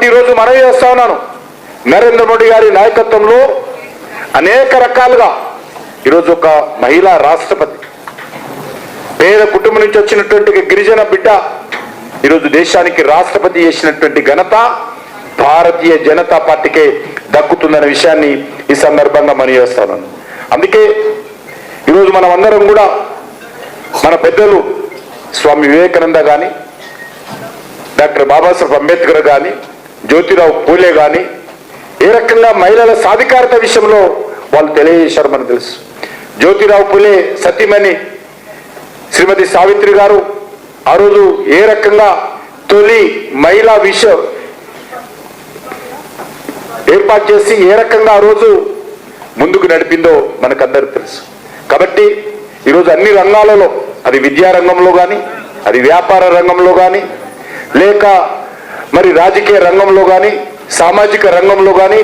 కాబట్టి ఈరోజు మనవి చేస్తా ఉన్నాను. నరేంద్ర మోడీ గారి నాయకత్వంలో అనేక రకాలుగా ఈరోజు ఒక మహిళా రాష్ట్రపతి పేద కుటుంబం నుంచి వచ్చినటువంటి గిరిజన బిడ్డ ఈరోజు దేశానికి రాష్ట్రపతి చేసినటువంటి ఘనత భారతీయ జనతా పార్టీకే దక్కుతుందనే విషయాన్ని ఈ సందర్భంగా మనం చేస్తాను అందుకే ఈరోజు మనం అందరం కూడా మన పెద్దలు స్వామి వివేకానంద కానీ డాక్టర్ బాబాసాహెబ్ అంబేద్కర్ కానీ జ్యోతిరావు పూలే కానీ ఏ రకంగా మహిళల సాధికారత విషయంలో వాళ్ళు తెలియజేశారు మనకు తెలుసు. జ్యోతిరావు పూలే సతీమణి శ్రీమతి సావిత్రి గారు ఆ రోజు ఏ రకంగా తొలి మహిళా విష ఏర్పాటు చేసి ఏ రకంగా ఆ రోజు ముందుకు నడిపిందో మనకందరికి తెలుసు. కాబట్టి ఈరోజు అన్ని రంగాలలో అది విద్యారంగంలో కానీ అది వ్యాపార రంగంలో కానీ లేక మరి రాజకీయ రంగంలో కానీ సామాజిక రంగంలో కానీ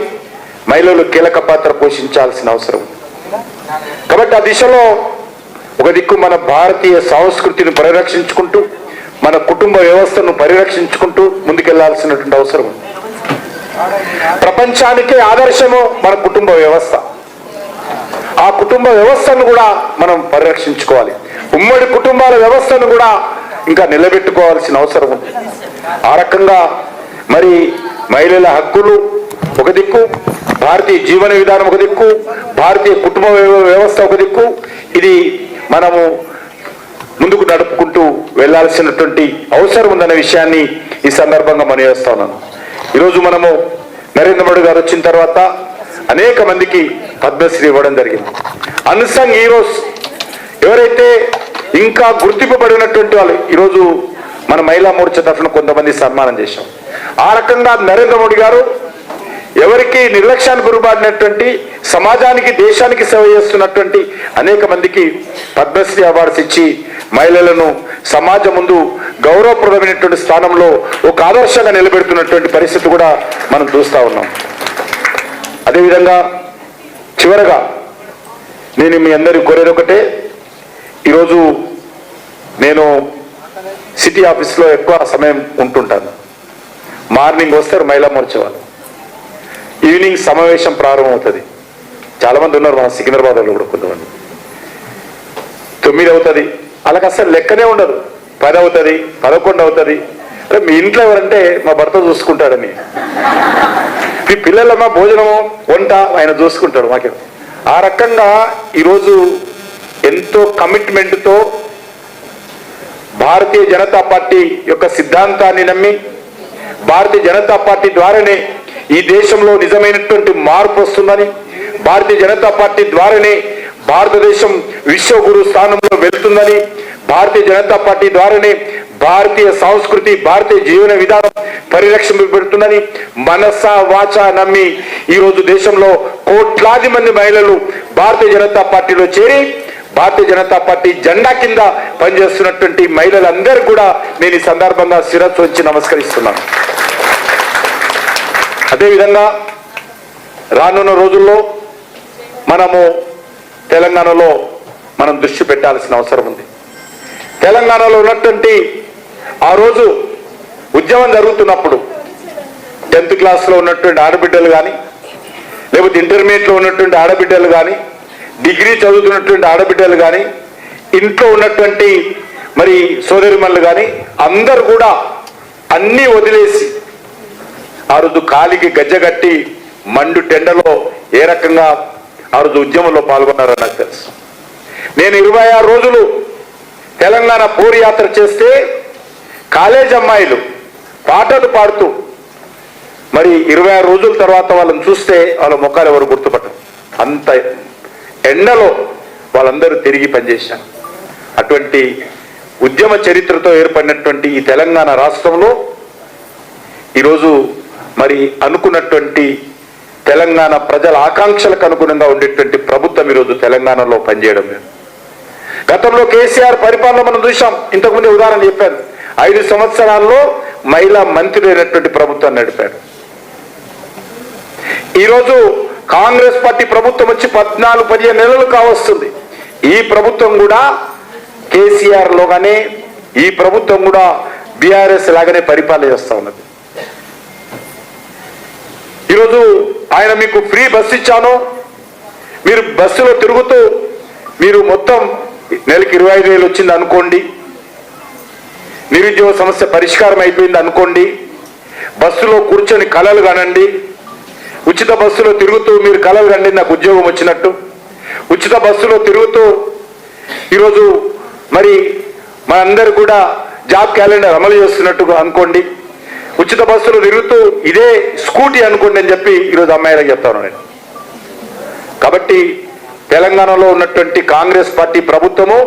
మహిళలు కీలక పాత్ర పోషించాల్సిన అవసరం. కాబట్టి ఆ దిశలో ఒక దిక్కు మన భారతీయ సంస్కృతిని పరిరక్షించుకుంటూ మన కుటుంబ వ్యవస్థను పరిరక్షించుకుంటూ ముందుకెళ్ళాల్సినటువంటి అవసరం ప్రపంచానికే ఆదర్శము మన కుటుంబ వ్యవస్థ. ఆ కుటుంబ వ్యవస్థను కూడా మనం పరిరక్షించుకోవాలి. ఉమ్మడి కుటుంబాల వ్యవస్థను కూడా ఇంకా నిలబెట్టుకోవాల్సిన అవసరం ఉంది. ఆ రకంగా మరి మహిళల హక్కులు ఒక దిక్కు భారతీయ జీవన విధానం ఒక దిక్కు భారతీయ కుటుంబ వ్యవస్థ ఒక దిక్కు. ఇది మనము ముందుకు నడుపుకుంటూ వెళ్ళాల్సినటువంటి అవసరం ఉందన్న విషయాన్ని ఈ సందర్భంగా మనం వేస్తా ఉన్నాను ఈరోజు మనము నరేంద్ర మోడీ గారు వచ్చిన తర్వాత అనేక మందికి పద్మశ్రీ ఇవ్వడం జరిగింది. అన్సంగ్ హీరోస్ ఇంకా గుర్తింపబడినటువంటి వాళ్ళు ఈరోజు మన మహిళా మోర్చా తరఫున కొంతమంది సన్మానం చేశాం. ఆ రకంగా నరేంద్ర మోడీ గారు ఎవరికి నిర్లక్ష్యానికి గురిపడినటువంటి సమాజానికి దేశానికి సేవ చేస్తున్నటువంటి అనేక మందికి పద్మశ్రీ అవార్డ్స్ ఇచ్చి మహిళలను సమాజం ముందు గౌరవప్రదమైనటువంటి స్థానంలో ఒక ఆదర్శంగా నిలబెడుతున్నటువంటి పరిస్థితి కూడా మనం చూస్తూ ఉన్నాం. అదేవిధంగా చివరగా నేను మీ అందరికీ కోరేది ఒకటే ఈరోజు నేను సిటీ ఆఫీస్లో ఎక్కువ సమయం ఉంటుంటాను. మార్నింగ్ వస్తారు మహిళా మోర్చా వాళ్ళు ఈవినింగ్ సమావేశం ప్రారంభమవుతుంది. చాలామంది ఉన్నారు మన సికింద్రాబాద్లో కూడా కొంతమంది. తొమ్మిది అవుతుంది వాళ్ళకి అసలు లెక్కనే ఉండదు. పది అవుతుంది పదకొండు అవుతుంది అరే మీ ఇంట్లో ఎవరంటే మా భర్త చూసుకుంటాడని. మీ పిల్లలమ్మ భోజనము వంట ఆయన చూసుకుంటాడు మాకే ఆ రకంగా ఈరోజు ఎంతో కమిట్మెంట్తో భారతీయ జనతా పార్టీ యొక్క సిద్ధాంతాన్ని నమ్మి భారతీయ జనతా పార్టీ ద్వారానే ఈ దేశంలో నిజమైనటువంటి మార్పు వస్తుందని భారతీయ జనతా పార్టీ ద్వారానే భారతదేశం విశ్వగురు స్థానంలో వెళ్తుందని భారతీయ జనతా పార్టీ ద్వారానే భారతీయ సంస్కృతి భారతీయ జీవన విధానం పరిరక్షింపబడుతుందని మనస వాచ నమ్మి ఈరోజు దేశంలో కోట్లాది మంది మహిళలు భారతీయ జనతా పార్టీలో చేరి భారతీయ జనతా పార్టీ జెండా కింద పనిచేస్తున్నటువంటి మహిళలందరూ కూడా నేను ఈ సందర్భంగా శిరస్సు వచ్చి నమస్కరిస్తున్నాను. అదేవిధంగా రానున్న రోజుల్లో మనము తెలంగాణలో మనం దృష్టి పెట్టాల్సిన అవసరం ఉంది. తెలంగాణలో ఉన్నటువంటి ఆ రోజు ఉద్యమం జరుగుతున్నప్పుడు టెన్త్ క్లాస్లో ఉన్నటువంటి ఆడబిడ్డలు కానీ లేకపోతే ఇంటర్మీడియట్లో ఉన్నటువంటి ఆడబిడ్డలు కానీ డిగ్రీ చదువుతున్నటువంటి ఆడబిడ్డలు కానీ ఇంట్లో ఉన్నటువంటి మరి సోదరిమణులు కానీ అందరు కూడా అన్నీ వదిలేసి ఆ రోజు కాలికి గజ్జగట్టి మండు టెండలో ఏ రకంగా ఆ రోజు ఉద్యమంలో పాల్గొన్నారో నాకు తెలుసు. నేను ఇరవై ఆరు రోజులు తెలంగాణ పూరియాత్ర యాత్ర చేస్తే కాలేజ్ అమ్మాయిలు పాటలు పాడుతూ మరి ఇరవై ఆరు రోజుల తర్వాత వాళ్ళని చూస్తే వాళ్ళ ముఖాలు ఎవరు గుర్తుపట్టరు. అంత ఎండలో వాళ్ళందరూ తిరిగి పనిచేశారు. అటువంటి ఉద్యమ చరిత్రతో ఏర్పడినటువంటి ఈ తెలంగాణ రాష్ట్రంలో ఈరోజు మరి అనుకున్నటువంటి తెలంగాణ ప్రజల ఆకాంక్షలకు అనుగుణంగా ఉండేటువంటి ప్రభుత్వం ఈరోజు తెలంగాణలో పనిచేయడం గతంలో కేసీఆర్ పరిపాలన మనం చూసాం ఇంతకుముందే ఉదాహరణ చెప్పాను. ఐదు సంవత్సరాల్లో మహిళా మంత్రి అయినటువంటి ప్రభుత్వం నడిపాడు. ఈరోజు కాంగ్రెస్ పార్టీ ప్రభుత్వం వచ్చి పద్నాలుగు పదిహేను నెలలు కావస్తుంది. ఈ ప్రభుత్వం కూడా కేసీఆర్ లోగానే ఈ ప్రభుత్వం కూడా బీఆర్ఎస్ లాగానే పరిపాలన చేస్తా ఉన్నది. ఈరోజు ఆయన మీకు ఫ్రీ బస్ ఇచ్చాను. మీరు బస్సులో తిరుగుతూ మీరు మొత్తం నెలకి ఇరవై ఐదు వేలు వచ్చింది అనుకోండి. నిరుద్యోగ సమస్య పరిష్కారం అయిపోయింది అనుకోండి. బస్సులో కూర్చొని కళలు కనండి. ఉచిత బస్సులో తిరుగుతూ మీరు కలలు కండి నాకు ఉద్యోగం వచ్చినట్టు. ఉచిత బస్సులో తిరుగుతూ ఈరోజు మరి మనందరూ కూడా జాబ్ క్యాలెండర్ అమలు చేస్తున్నట్టుగా అనుకోండి. ఉచిత బస్సులో తిరుగుతూ ఇదే స్కూటీ అనుకోండి అని చెప్పి ఈరోజు అమ్మాయిలకు చెప్తాను నేను. కాబట్టి తెలంగాణలో ఉన్నటువంటి కాంగ్రెస్ పార్టీ ప్రభుత్వము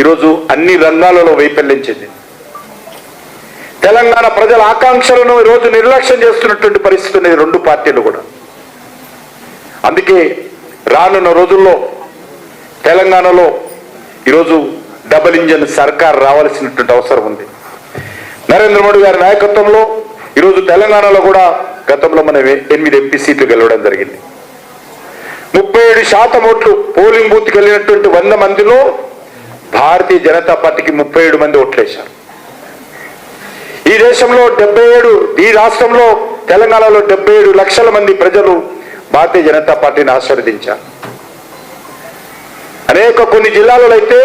ఈరోజు అన్ని రంగాలలో వైఫల్యించింది తెలంగాణ ప్రజల ఆకాంక్షలను ఈరోజు నిర్లక్ష్యం చేస్తున్నటువంటి పరిస్థితి ఉన్నది. రెండు పార్టీలు కూడా. అందుకే రానున్న రోజుల్లో తెలంగాణలో ఈరోజు డబుల్ ఇంజన్ సర్కార్ రావాల్సినటువంటి అవసరం ఉంది. నరేంద్ర మోడీ గారి నాయకత్వంలో ఈరోజు తెలంగాణలో కూడా గతంలో మనం ఎనిమిది ఎంపీ సీట్లు గెలవడం జరిగింది. ముప్పై ఏడు శాతం ఓట్లు పోలింగ్ బూత్కి వెళ్ళినటువంటి వంద మందిలో భారతీయ జనతా పార్టీకి ముప్పై ఏడు మంది ఓట్లేశారు. ఈ దేశంలో డెబ్బై ఏడు ఈ రాష్ట్రంలో తెలంగాణలో డెబ్బై ఏడు లక్షల మంది ప్రజలు భారతీయ జనతా పార్టీని ఆశీర్వదించారు. అనేక కొన్ని జిల్లాలలో అయితే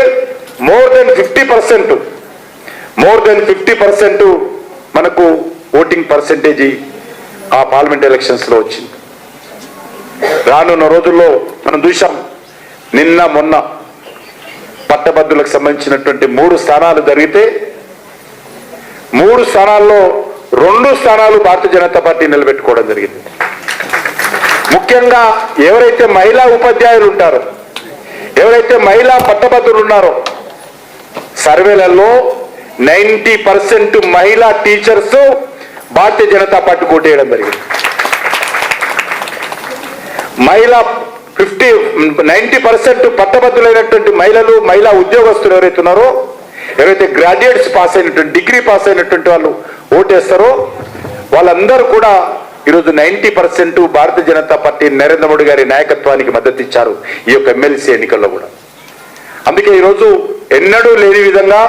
more than fifty percent more than fifty percent మనకు ఓటింగ్ పర్సెంటేజీ ఆ పార్లమెంట్ ఎలక్షన్స్లో వచ్చింది. రానున్న రోజుల్లో మనం చూసాం నిన్న మొన్న పట్టభద్రులకు సంబంధించినటువంటి మూడు స్థానాలు జరిగితే మూడు స్థానాల్లో రెండు స్థానాలు భారతీయ జనతా పార్టీ నిలబెట్టుకోవడం జరిగింది. ముఖ్యంగా ఎవరైతే మహిళా ఉపాధ్యాయులు ఉంటారో ఎవరైతే మహిళా పట్టభద్రులు ఉన్నారో సర్వేలలో నైంటీ పర్సెంట్ మహిళా టీచర్స్ భారతీయ జనతా పార్టీ కోటేయడం జరిగింది. మహిళా ఫిఫ్టీ నైంటీ పర్సెంట్ పట్టభద్రులైనటువంటి మహిళలు మహిళా ఉద్యోగస్తులు ఎవరైతే ఉన్నారో ఎవరైతే గ్రాడ్యుయేట్స్ పాస్ అయినటువంటి డిగ్రీ పాస్ అయినటువంటి వాళ్ళు ఓటేస్తారో వాళ్ళందరూ కూడా ఈరోజు ninety percent Bharatiya Janata party Narendra Modi గారి నాయకత్వానికి మద్దతు ఇచ్చారు ఈ యొక్క ఎమ్మెల్సీ ఎన్నికల్లో కూడా. అందుకే ఈరోజు ఎన్నడూ లేని విధంగా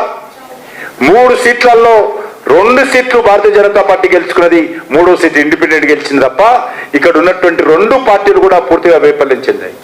మూడు సీట్లలో రెండు సీట్లు భారతీయ జనతా పార్టీ గెలుచుకున్నది మూడో సీట్ ఇండిపెండెంట్ గెలిచింది తప్ప ఇక్కడ ఉన్నటువంటి రెండు పార్టీలు కూడా పూర్తిగా వైఫల్యం చెందాయి